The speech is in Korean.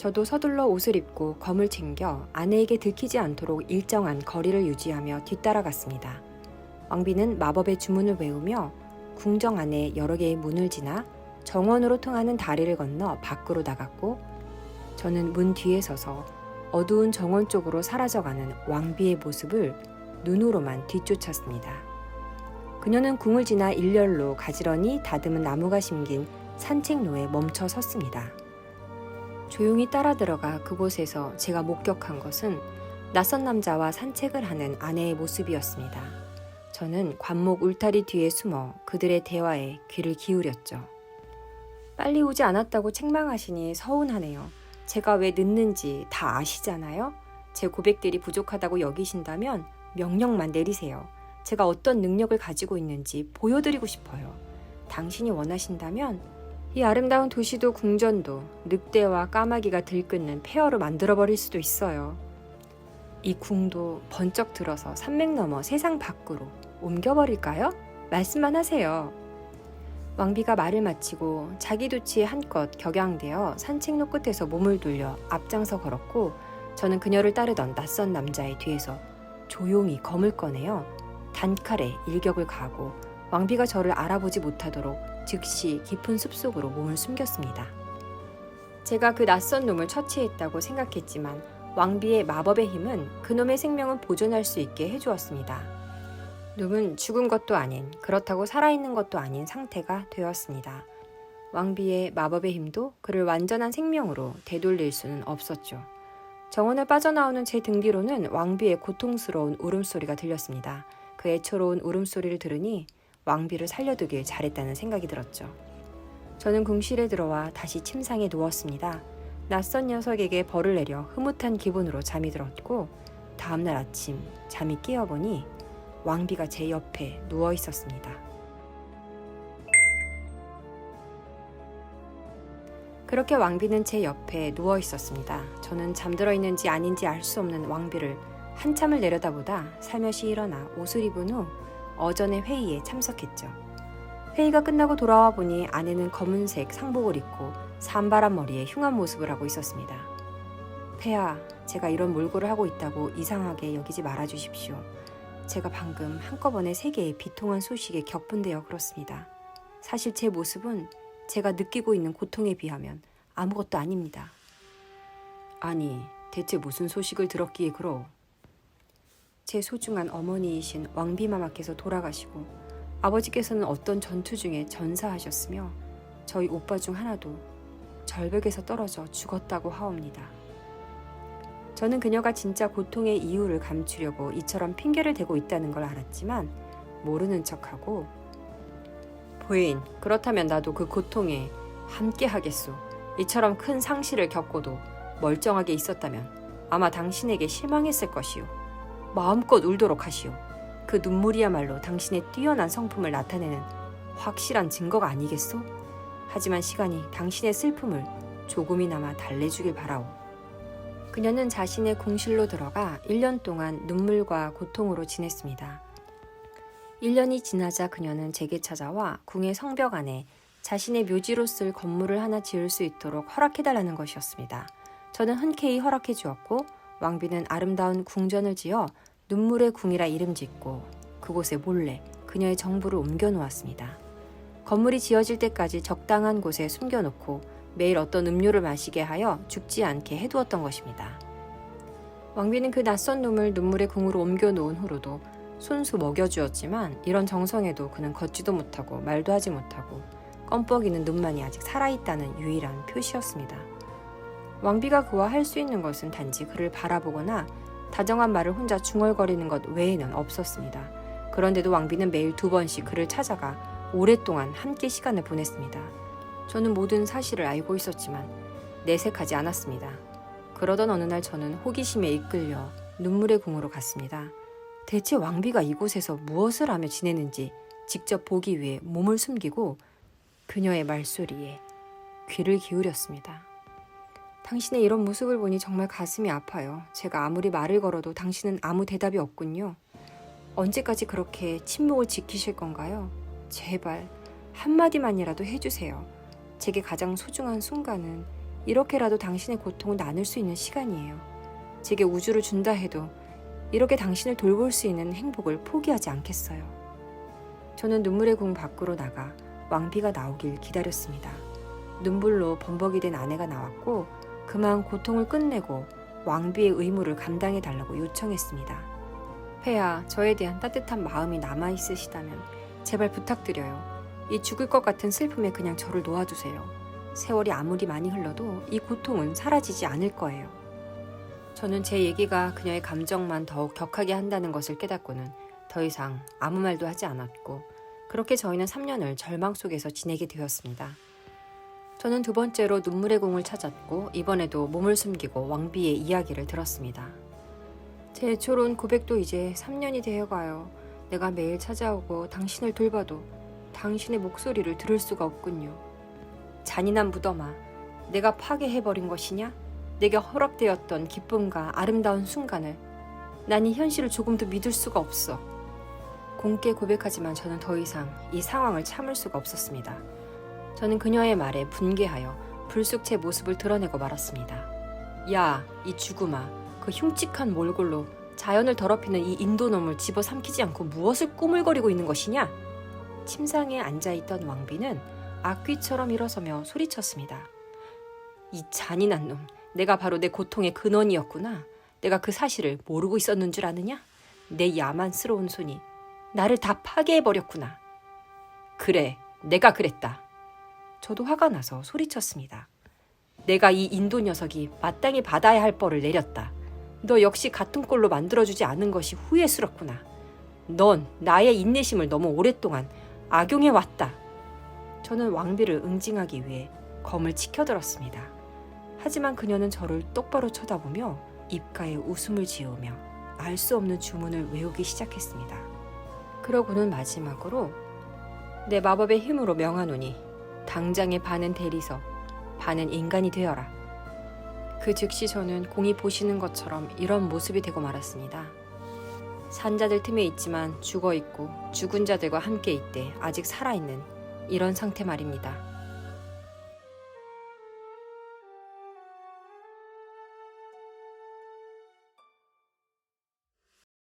저도 서둘러 옷을 입고 검을 챙겨 아내에게 들키지 않도록 일정한 거리를 유지하며 뒤따라갔습니다. 왕비는 마법의 주문을 외우며 궁정 안에 여러 개의 문을 지나 정원으로 통하는 다리를 건너 밖으로 나갔고 저는 문 뒤에 서서 어두운 정원 쪽으로 사라져가는 왕비의 모습을 눈으로만 뒤쫓았습니다. 그녀는 궁을 지나 일렬로 가지런히 다듬은 나무가 심긴 산책로에 멈춰 섰습니다. 조용히 따라 들어가 그곳에서 제가 목격한 것은 낯선 남자와 산책을 하는 아내의 모습이었습니다. 저는 관목 울타리 뒤에 숨어 그들의 대화에 귀를 기울였죠. 빨리 오지 않았다고 책망하시니 서운하네요. 제가 왜 늦는지 다 아시잖아요? 제 고백들이 부족하다고 여기신다면 명령만 내리세요. 제가 어떤 능력을 가지고 있는지 보여드리고 싶어요. 당신이 원하신다면 이 아름다운 도시도 궁전도 늑대와 까마귀가 들끓는 폐허로 만들어버릴 수도 있어요. 이 궁도 번쩍 들어서 산맥 넘어 세상 밖으로 옮겨버릴까요? 말씀만 하세요. 왕비가 말을 마치고 자기 도치에 한껏 격양되어 산책로 끝에서 몸을 돌려 앞장서 걸었고 저는 그녀를 따르던 낯선 남자의 뒤에서 조용히 검을 꺼내어 단칼에 일격을 가하고 왕비가 저를 알아보지 못하도록 즉시 깊은 숲속으로 몸을 숨겼습니다. 제가 그 낯선 놈을 처치했다고 생각했지만 왕비의 마법의 힘은 그놈의 생명을 보존할 수 있게 해주었습니다. 놈은 죽은 것도 아닌 그렇다고 살아있는 것도 아닌 상태가 되었습니다. 왕비의 마법의 힘도 그를 완전한 생명으로 되돌릴 수는 없었죠. 정원을 빠져나오는 제 등 뒤로는 왕비의 고통스러운 울음소리가 들렸습니다. 그 애처로운 울음소리를 들으니 왕비를 살려두길 잘했다는 생각이 들었죠. 저는 궁실에 들어와 다시 침상에 누웠습니다. 낯선 녀석에게 벌을 내려 흐뭇한 기분으로 잠이 들었고 다음날 아침 잠이 깨어 보니 왕비가 제 옆에 누워 있었습니다. 그렇게 왕비는 제 옆에 누워 있었습니다. 저는 잠들어 있는지 아닌지 알 수 없는 왕비를 한참을 내려다보다 살며시 일어나 옷을 입은 후 어전의 회의에 참석했죠. 회의가 끝나고 돌아와 보니 아내는 검은색 상복을 입고 산바람 머리에 흉한 모습을 하고 있었습니다. 폐하, 제가 이런 몰골을 하고 있다고 이상하게 여기지 말아 주십시오. 제가 방금 한꺼번에 세 개의 비통한 소식에 격분되어 그렇습니다. 사실 제 모습은 제가 느끼고 있는 고통에 비하면 아무것도 아닙니다. 아니, 대체 무슨 소식을 들었기에 그러? 제 소중한 어머니이신 왕비마마께서 돌아가시고 아버지께서는 어떤 전투 중에 전사하셨으며 저희 오빠 중 하나도 절벽에서 떨어져 죽었다고 하옵니다. 저는 그녀가 진짜 고통의 이유를 감추려고 이처럼 핑계를 대고 있다는 걸 알았지만 모르는 척하고 부인, 그렇다면 나도 그 고통에 함께 하겠소. 이처럼 큰 상실을 겪고도 멀쩡하게 있었다면 아마 당신에게 실망했을 것이오. 마음껏 울도록 하시오. 그 눈물이야말로 당신의 뛰어난 성품을 나타내는 확실한 증거가 아니겠소? 하지만 시간이 당신의 슬픔을 조금이나마 달래주길 바라오. 그녀는 자신의 궁실로 들어가 1년 동안 눈물과 고통으로 지냈습니다. 1년이 지나자 그녀는 제게 찾아와 궁의 성벽 안에 자신의 묘지로 쓸 건물을 하나 지을 수 있도록 허락해달라는 것이었습니다. 저는 흔쾌히 허락해 주었고 왕비는 아름다운 궁전을 지어 눈물의 궁이라 이름 짓고 그곳에 몰래 그녀의 정부를 옮겨 놓았습니다. 건물이 지어질 때까지 적당한 곳에 숨겨 놓고 매일 어떤 음료를 마시게 하여 죽지 않게 해두었던 것입니다. 왕비는 그 낯선 놈을 눈물의 궁으로 옮겨 놓은 후로도 손수 먹여주었지만 이런 정성에도 그는 걷지도 못하고 말도 하지 못하고 껌뻑이는 눈만이 아직 살아있다는 유일한 표시였습니다. 왕비가 그와 할 수 있는 것은 단지 그를 바라보거나 다정한 말을 혼자 중얼거리는 것 외에는 없었습니다. 그런데도 왕비는 매일 두 번씩 그를 찾아가 오랫동안 함께 시간을 보냈습니다. 저는 모든 사실을 알고 있었지만 내색하지 않았습니다. 그러던 어느 날 저는 호기심에 이끌려 눈물의 궁으로 갔습니다. 대체 왕비가 이곳에서 무엇을 하며 지내는지 직접 보기 위해 몸을 숨기고 그녀의 말소리에 귀를 기울였습니다. 당신의 이런 모습을 보니 정말 가슴이 아파요. 제가 아무리 말을 걸어도 당신은 아무 대답이 없군요. 언제까지 그렇게 침묵을 지키실 건가요? 제발 한마디만이라도 해주세요. 제게 가장 소중한 순간은 이렇게라도 당신의 고통을 나눌 수 있는 시간이에요. 제게 우주를 준다 해도 이렇게 당신을 돌볼 수 있는 행복을 포기하지 않겠어요. 저는 눈물의 궁 밖으로 나가 왕비가 나오길 기다렸습니다. 눈물로 범벅이 된 아내가 나왔고 그만 고통을 끝내고 왕비의 의무를 감당해 달라고 요청했습니다. 폐야, 저에 대한 따뜻한 마음이 남아 있으시다면 제발 부탁드려요. 이 죽을 것 같은 슬픔에 그냥 저를 놓아주세요. 세월이 아무리 많이 흘러도 이 고통은 사라지지 않을 거예요. 저는 제 얘기가 그녀의 감정만 더욱 격하게 한다는 것을 깨닫고는 더 이상 아무 말도 하지 않았고 그렇게 저희는 3년을 절망 속에서 지내게 되었습니다. 저는 두 번째로 눈물의 공을 찾았고 이번에도 몸을 숨기고 왕비의 이야기를 들었습니다. 제 애초로운 고백도 이제 3년이 되어가요. 내가 매일 찾아오고 당신을 돌봐도 당신의 목소리를 들을 수가 없군요. 잔인한 무덤아, 내가 파괴해버린 것이냐? 내게 허락되었던 기쁨과 아름다운 순간을 난 이 현실을 조금 더 믿을 수가 없어. 공께 고백하지만 저는 더 이상 이 상황을 참을 수가 없었습니다. 저는 그녀의 말에 분개하여 불쑥 제 모습을 드러내고 말았습니다. 야, 이 죽음아, 그 흉측한 몰골로 자연을 더럽히는 이 인도놈을 집어삼키지 않고 무엇을 꾸물거리고 있는 것이냐? 침상에 앉아있던 왕비는 악귀처럼 일어서며 소리쳤습니다. 이 잔인한 놈, 내가 바로 내 고통의 근원이었구나. 내가 그 사실을 모르고 있었는 줄 아느냐? 내 야만스러운 손이 나를 다 파괴해버렸구나. 그래, 내가 그랬다. 저도 화가 나서 소리쳤습니다. 내가 이 인도 녀석이 마땅히 받아야 할 벌을 내렸다. 너 역시 같은 꼴로 만들어주지 않은 것이 후회스럽구나. 넌 나의 인내심을 너무 오랫동안 악용해왔다. 저는 왕비를 응징하기 위해 검을 치켜들었습니다. 하지만 그녀는 저를 똑바로 쳐다보며 입가에 웃음을 지으며 알 수 없는 주문을 외우기 시작했습니다. 그러고는 마지막으로 내 마법의 힘으로 명하노니 당장의 반은 대리서, 반은 인간이 되어라. 그 즉시 저는 공이 보시는 것처럼 이런 모습이 되고 말았습니다. 산자들 틈에 있지만 죽어 있고 죽은 자들과 함께 있대 아직 살아있는 이런 상태 말입니다.